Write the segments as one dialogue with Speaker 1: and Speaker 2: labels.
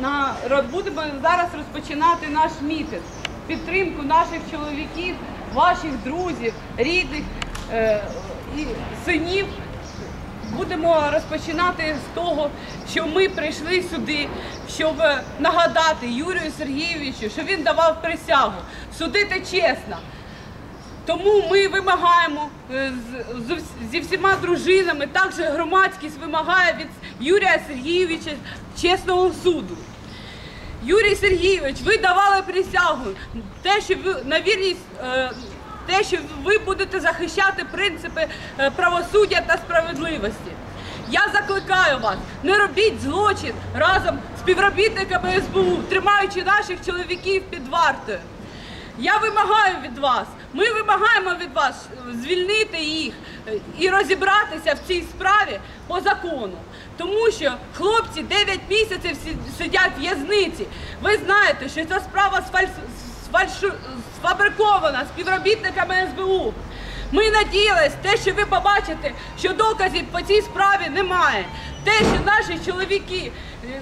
Speaker 1: На будемо зараз розпочинати наш мітинг. Підтримку наших чоловіків, ваших друзів, рідних е, і синів. Будемо розпочинати з того, що ми прийшли сюди, щоб нагадати Юрію Сергійовичу, що він давав присягу судити чесно. Тому ми вимагаємо е, зі всіма дружинами, також громадськість вимагає від Юрія Сергійовича чесного суду. Юрій Сергійович, ви давали присягу, те, що ви на вірність, е, те, що ви будете захищати принципи е, правосуддя та справедливості. Я закликаю вас, не робіть злочин разом з співробітниками СБУ, тримаючи наших чоловіків під вартою. Я вимагаю від вас, ми вимагаємо від вас звільнити їх е, і розібратися в цій справі по закону. Тому що хлопці 9 місяців сидять в в'язниці. Ви знаєте, що ця справа сфальшу- сфабрикована співробітниками СБУ. Ми надіялись, те, що ви побачите, що доказів по цій справі немає. Те, що наші чоловіки е,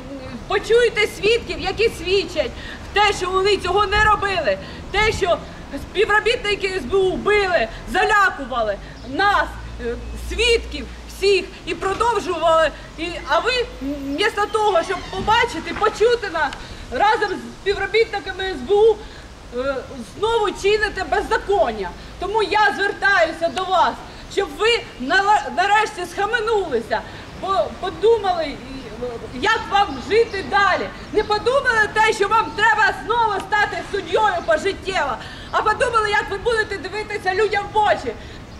Speaker 1: почуєте свідків, які свідчать те, що вони цього не робили. Те, що співробітники СБУ били, залякували нас, е, свідків всіх і продовжували. І, а ви, вмісто того, щоб побачити, почути нас разом з співробітниками СБУ, е, знову чините беззаконня. Тому я звертаюся до вас, щоб ви нарешті схаменулися, подумали, як вам жити далі. Не подумали те, що вам треба знову стати суддєю пожиттєво, а подумали, як ви будете дивитися людям в очі.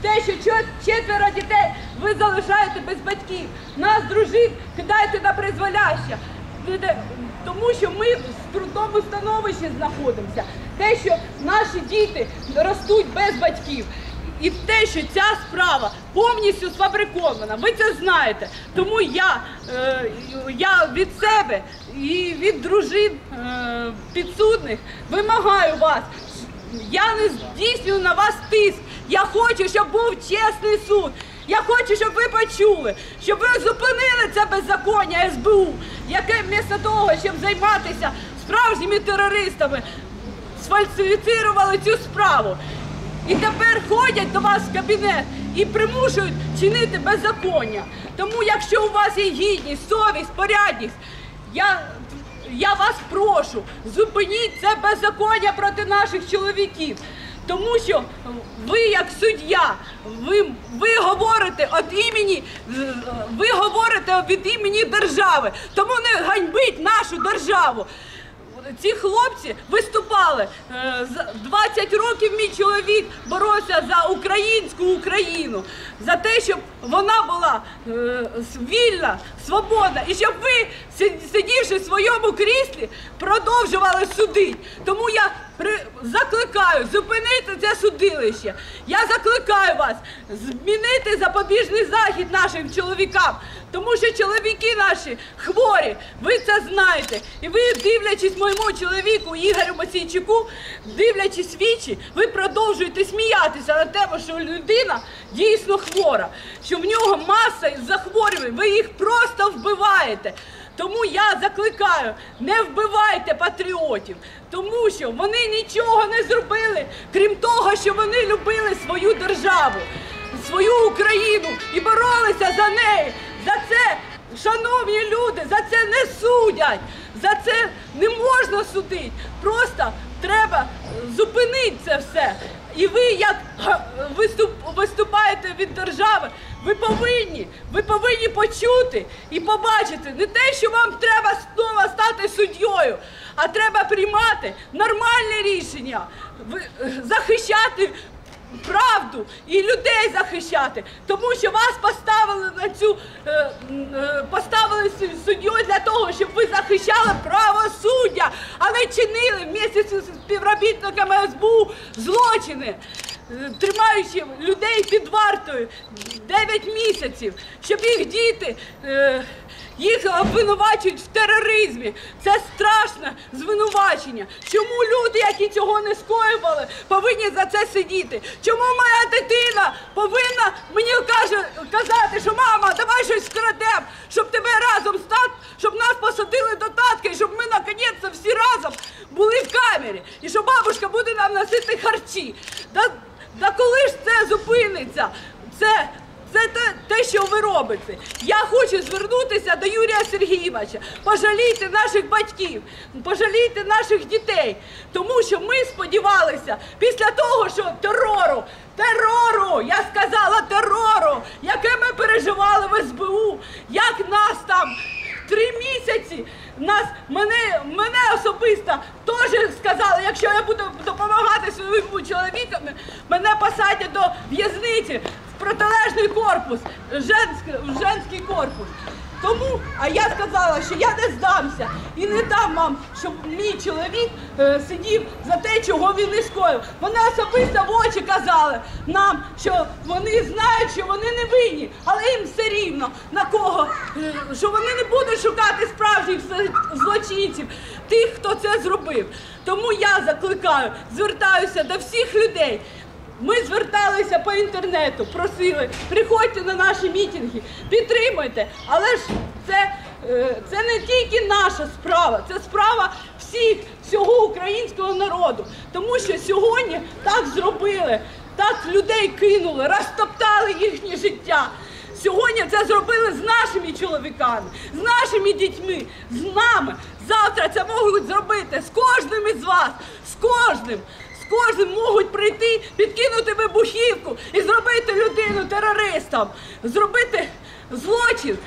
Speaker 1: Те, що четверо дітей ви залишаєте без батьків, нас, дружин, кидаєте на призволяще. Тому що ми в трудному становищі знаходимося. Те, що наші діти ростуть без батьків. І те, що ця справа повністю сфабрикована, ви це знаєте. Тому я, е, я від себе і від дружин е, підсудних вимагаю вас. Я не здійснюю на вас тиск. Я хочу, щоб був чесний суд. Я хочу, щоб ви почули, щоб ви зупинили це беззаконня СБУ, яке вмісто того, щоб займатися справжніми терористами, сфальсифіцірували цю справу. І тепер ходять до вас в кабінет і примушують чинити беззаконня. Тому, якщо у вас є гідність, совість, порядність, я, я вас прошу, зупиніть це беззаконня проти наших чоловіків. Тому що ви, як суддя, ви, ви говорите від імені, е, ви говорите від імені держави. Тому не ганьбіть нашу державу. Ці хлопці виступали е, 20 років. Мій чоловік боровся за українську Україну, за те, щоб вона була е, вільна, свободна, і щоб ви, сидівши в своєму кріслі, продовжували судити. Тому я закликаю зупинити це судилище. Я закликаю вас змінити запобіжний захід нашим чоловікам, тому що чоловіки наші хворі, ви це знаєте. І ви, дивлячись моєму чоловіку Ігорю Масійчуку, дивлячись вічі, ви продовжуєте сміятися на те, що людина дійсно хвора, що в нього маса захворювань, ви їх просто вбиваєте. Тому я закликаю, не вбивайте патріотів, тому що вони нічого не зробили, крім того, що вони любили свою державу, свою Україну і боролися за неї. За це, шановні люди, за це не судять, за це не можна судити. Просто треба зупинити це все. І ви, як виступ, виступаєте від держави, ви повинні, ви повинні почути і побачити не те, що вам треба знову стати суддєю, а треба приймати нормальне рішення, е, захищати правду і людей захищати, тому що вас поставили на цю е, е, поставили суддєю для того, щоб ви захищали правосуддя, а не чинили вместе з співробітниками СБУ злочини тримаючи людей під вартою 9 місяців, щоб їх діти. Е, їх обвинувачують в тероризмі. Це страшне звинувачення. Чому люди, які цього не скоювали, повинні за це сидіти? Чому моя дитина повинна мені каже, казати, що мама, давай щось скрадемо, щоб тебе разом стати, щоб нас посадили до татки, щоб ми наконець всі разом були в камері, і що бабушка буде нам носити харчі. Да да коли ж це зупиниться? Це, це те, те, що ви робите. Я хочу звернутися до Юрія Сергійовича. Пожалійте наших батьків, пожалійте наших дітей. Тому що ми сподівалися після того, що терору, терору, я сказала терору, яке ми переживали в СБУ, як нас там три місяці. Нас мене, мене особисто теж сказали, якщо я буду допомагати своєму чоловіку, мене посадять до в'язниці в протилежний корпус, женський, в женський корпус. Тому, а я сказала, що я не здамся і не дам вам, щоб мій чоловік е, сидів за те, чого він не скоїв. Вони особисто в очі казали нам, що вони знають, що вони не винні, але їм все рівно на кого, е, що вони не будуть шукати справжніх злочинців, тих, хто це зробив. Тому я закликаю, звертаюся до всіх людей. Ми зверталися по інтернету, просили, приходьте на наші мітинги, підтримуйте. Але ж це, е, це не тільки наша справа, це справа всіх, всього українського народу. Тому що сьогодні так зробили, так людей кинули, розтоптали їхнє життя. Сьогодні це зробили з нашими чоловіками, з нашими дітьми, з нами. Завтра це можуть зробити з кожним із вас, з кожним. Кожним можуть прийти, підкинути вибухівку і зробити людину терористом, зробити злочин.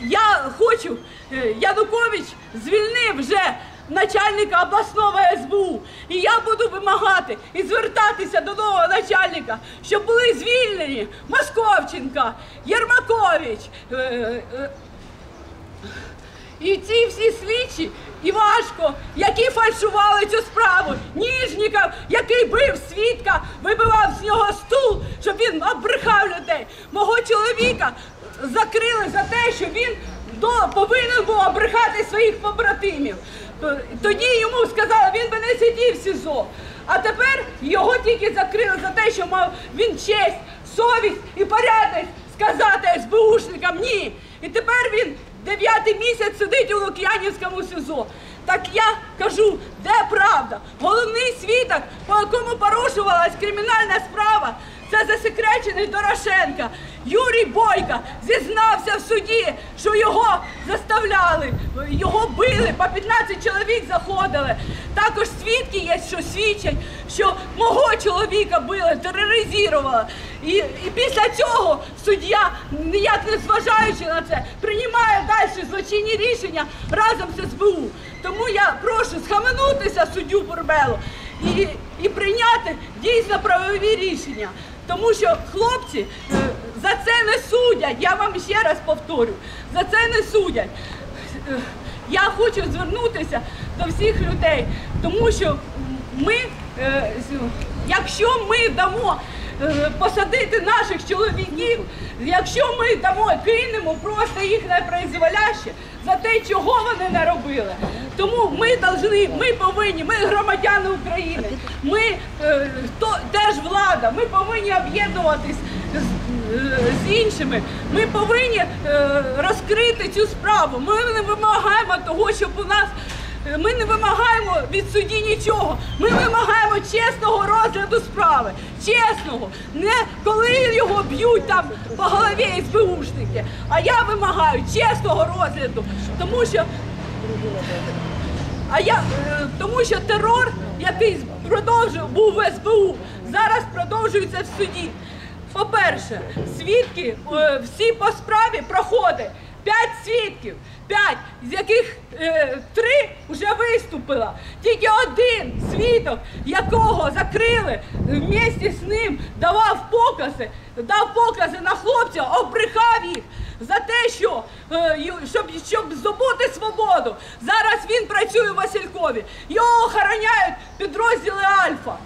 Speaker 1: Я хочу, е, Янукович звільнив вже начальника обласного СБУ. І я буду вимагати і звертатися до нового начальника, щоб були звільнені Московченка, Єрмакович. І ці всі слідчі, Івашко, які фальшували цю справу, Ніжніков, який бив свідка, вибивав з нього стул, щоб він обрехав людей. Мого чоловіка закрили за те, що він повинен був обрехати своїх побратимів. Тоді йому сказали, він би не сидів в СІЗО. А тепер його тільки закрили за те, що мав він честь, совість і порядність сказати СБУшникам ні. І тепер він дев'ятий місяць сидить у Лук'янівському СІЗО. Так я кажу, де правда? Головний свідок, по якому порушувалась кримінальна справа, це засекречений Дорошенка. Юрій Бойка зізнався в суді, що його заставляли, його били, по 15 чоловік заходили. Також свідки є, що свідчать, що мого чоловіка били, тероризували. І, і після цього суддя, ніяк не зважаючи на це, приймає далі злочинні рішення разом з СБУ. Тому я прошу схаменутися суддю Бурбелу і, і прийняти дійсно правові рішення. Тому що хлопці е, за це не судять. Я вам ще раз повторю, за це не судять. Е, Я хочу звернутися до всіх людей, тому що ми, е, якщо ми дамо посадити наших чоловіків, якщо ми дамо, кинемо просто їх на призволяще за те, чого вони не робили. Тому ми должны, ми повинні, ми громадяни України, ми е, то, теж влада, ми повинні об'єднуватись з, е, іншими. Ми повинні е, розкрити цю справу. Ми не вимагаємо того, щоб у нас. Ми не вимагаємо від судді нічого. Ми вимагаємо чесного розгляду справи. Чесного. Не коли його б'ють там по голові СБУшники. А я вимагаю чесного розгляду. Тому що а я е, тому, що терор, який продовжив був в СБУ, зараз продовжується в суді. По-перше, свідки е, всі по справі проходить. П'ять свідків, п'ять, з яких е, три вже виступила. Тільки один свідок, якого закрили вместе з ним, давав покази, дав покази на хлопця, обрехав їх за те, що е, щоб, щоб здобути свободу. Зараз він працює у Василькові. Його охороняють підрозділи Альфа.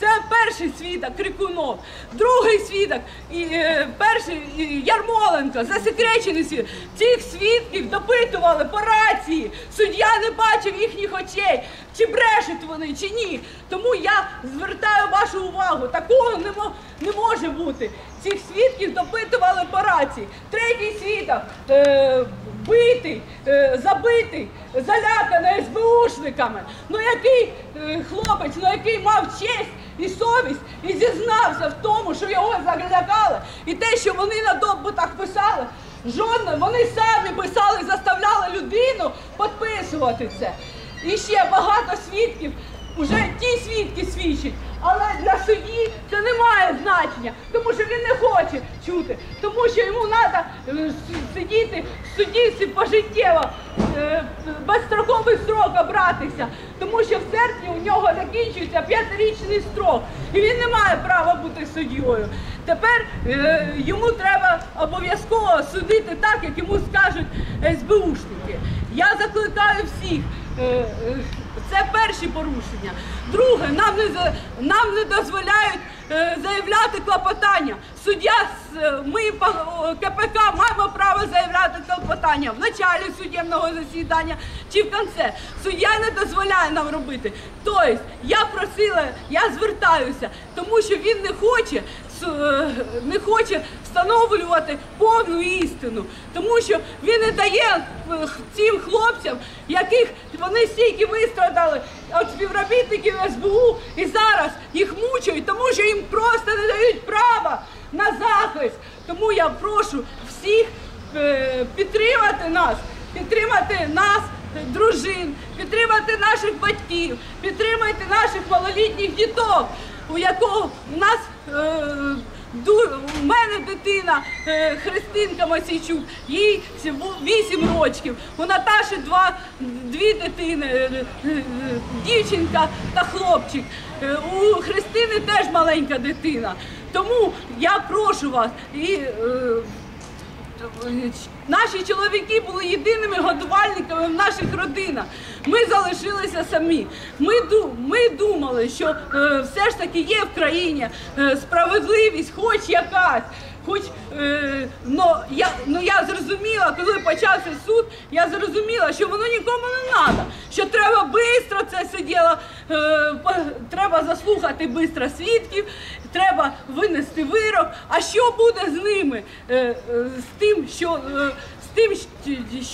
Speaker 1: Це перший свідок Крикунов, другий свідок і е, перший і, Ярмоленко, засекречений свідок. Цих свідків допитували по рації. Суддя не бачив їхніх очей, чи брешуть вони, чи ні. Тому я звертаю вашу увагу, такого не, не може бути. цих свідків допитували по рації. Третій свідок е, битий, е, забитий, заляканий СБУшниками. Ну який е, хлопець, ну який мав честь і совість і зізнався в тому, що його залякали. І те, що вони на допитах писали, жодне, вони самі писали, заставляли людину підписувати це. І ще багато свідків, уже ті свідки свідчать. Але для судді це не має значення, тому що він не хоче чути, тому що йому треба сидіти в судді пожиттєво, е, безстроковий строк обратися, тому що в серпні у нього закінчується п'ятирічний строк, і він не має права бути суддєю. Тепер е, йому треба обов'язково судити так, як йому скажуть СБУшники. Я закликаю всіх. Е, е, це перші порушення. Друге, нам не нам не дозволяють е, заявляти клопотання. Суддя ми КПК маємо право заявляти клопотання в началі судебного засідання чи в кінці. Суддя не дозволяє нам робити. Тобто я просила, я звертаюся, тому що він не хоче не хоче встановлювати повну істину, тому що він не дає е, цим хлопцям, яких вони стільки вистрадали від співробітників СБУ, і зараз їх мучають, тому що їм просто не дають права на захист. Тому я прошу всіх е, підтримати нас, підтримати нас. Дружин, підтримати наших батьків, підтримайте наших малолітніх діток, у якого у нас е, у мене дитина е, Христинка Масійчук, їй 8 років. У Наташі два, дві дитини, е, дівчинка та хлопчик. У Христини теж маленька дитина. Тому я прошу вас і. Наші чоловіки були єдиними годувальниками в наших родинах. Ми залишилися самі. Ми, ми думали, що е, все ж таки є в країні е, справедливість, хоч якась. Хоч е, но я ну я зрозуміла, коли почався суд, я зрозуміла, що воно нікому не треба, що треба швидко це все діло, е, по- треба заслухати швидко свідків, треба винести вирок. А що буде з ними? Е, е, з тим, що е, з тим,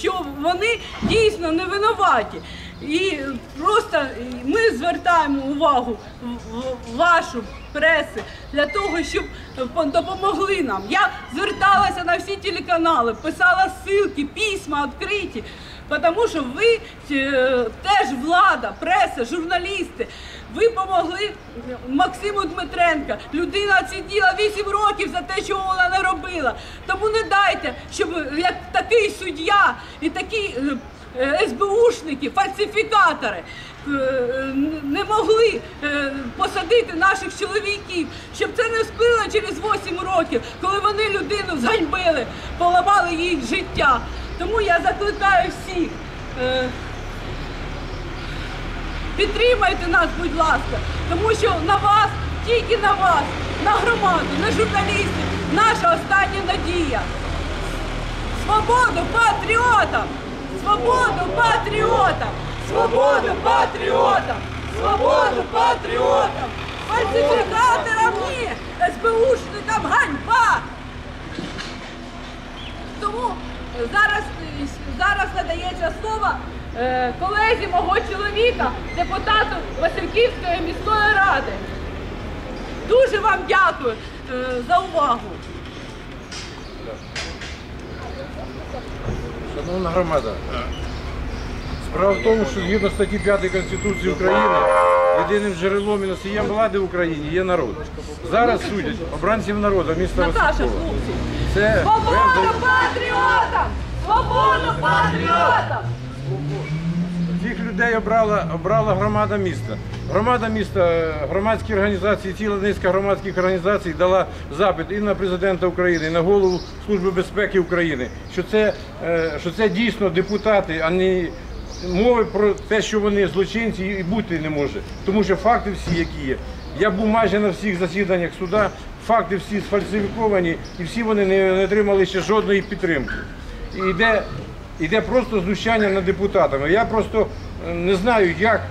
Speaker 1: що вони дійсно не винуваті. І просто ми звертаємо увагу вашу преси для того, щоб е, допомогли нам. Я зверталася на всі телеканали, писала ссылки, письма відкриті. Тому що ви е, теж влада, преса, журналісти. Ви помогли Максиму Дмитренка. Людина сиділа 8 років за те, чого вона не робила. Тому не дайте, щоб як такий суддя і такі е, е, СБУшники, фальсифікатори е, не могли е, посадити наших чоловіків, щоб це не спило через 8 років, коли вони людину зганьбили, поламали їй життя. Тому я закликаю всіх. е, Підтримайте нас, будь ласка, тому що на вас, тільки на вас, на громаду, на журналістів, наша остання надія. Свободу патріотам! Свободу патріотам! Свободу патріотам! Свободу патріотам! Фальсифікаторам ні! СБУшникам ганьба! Тому зараз, зараз надається слово е, колезі мого чоловіка, депутату Васильківської міської ради. Дуже вам дякую е, за увагу.
Speaker 2: Шановна громада, справа в тому, що згідно статті 5 Конституції України єдиним джерелом і носієм влади в Україні є народ. Зараз судять обранців народу міста
Speaker 1: Наташа,
Speaker 2: Василькова.
Speaker 1: хлопці.
Speaker 2: Це
Speaker 1: Свободу патріотам! Свободу патріотам!
Speaker 2: Цих людей обрала, обрала громада міста. Громада міста, громадські організації, ціла низка громадських організацій дала запит і на президента України, і на голову Служби безпеки України, що це, е, що це дійсно депутати, а не мови про те, що вони злочинці і бути не може. Тому що факти всі, які є. Я був майже на всіх засіданнях суда, факти всі сфальсифіковані, і всі вони не, не отримали ще жодної підтримки. І йде Іде просто знущання над депутатами. Я просто е, не знаю, як, е,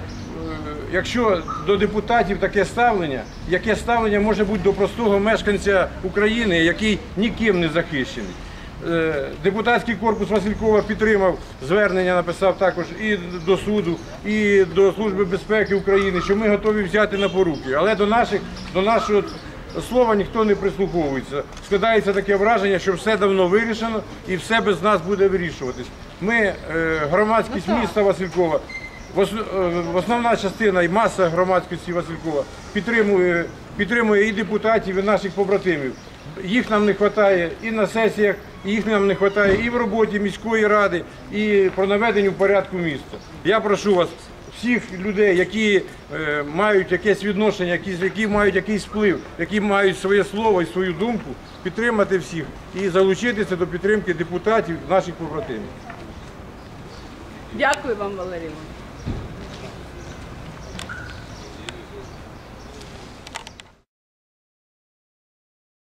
Speaker 2: якщо до депутатів таке ставлення, яке ставлення може бути до простого мешканця України, який ніким не захищений. Е, Депутатський корпус Василькова підтримав звернення, написав також і до суду, і до Служби безпеки України, що ми готові взяти на поруки. Але до наших, до нашого слова ніхто не прислуховується. Складається таке враження, що все давно вирішено і все без нас буде вирішуватись. Ми, е, громадськість
Speaker 1: Ну,
Speaker 2: міста Василькова, в е, основна частина і маса громадськості Василькова підтримує, підтримує і депутатів, і наших побратимів. Їх нам не вистачає і на сесіях, і їх нам не вистачає і в роботі міської ради, і про наведенню порядку міста. Я прошу вас, всіх людей, які е, мають якесь відношення, які, які мають якийсь вплив, які мають своє слово і свою думку, підтримати всіх і залучитися до підтримки депутатів, наших побратимів.
Speaker 1: Дякую вам, Валерій.